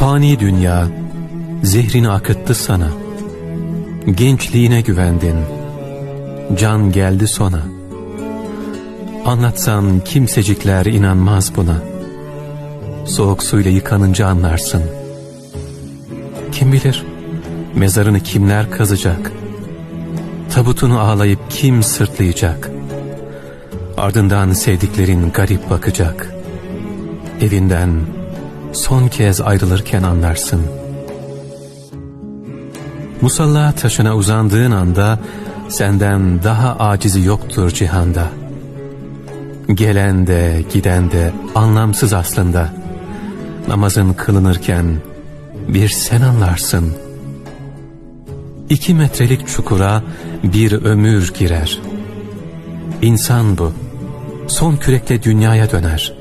Fani dünya zehrini akıttı sana. Gençliğine güvendin. Can geldi sona. Anlatsan kimsecikler inanmaz buna. Soğuk suyla yıkanınca anlarsın. Kim bilir mezarını kimler kazacak? Tabutunu ağlayıp kim sırtlayacak? Ardından sevdiklerin garip bakacak. Evinden son kez ayrılırken anlarsın. Musalla taşına uzandığın anda senden daha acizi yoktur cihanda. Gelen de giden de anlamsız aslında. Namazın kılınırken bir sen anlarsın. İki metrelik çukura bir ömür girer. İnsan bu. Son kürekle dünyaya döner.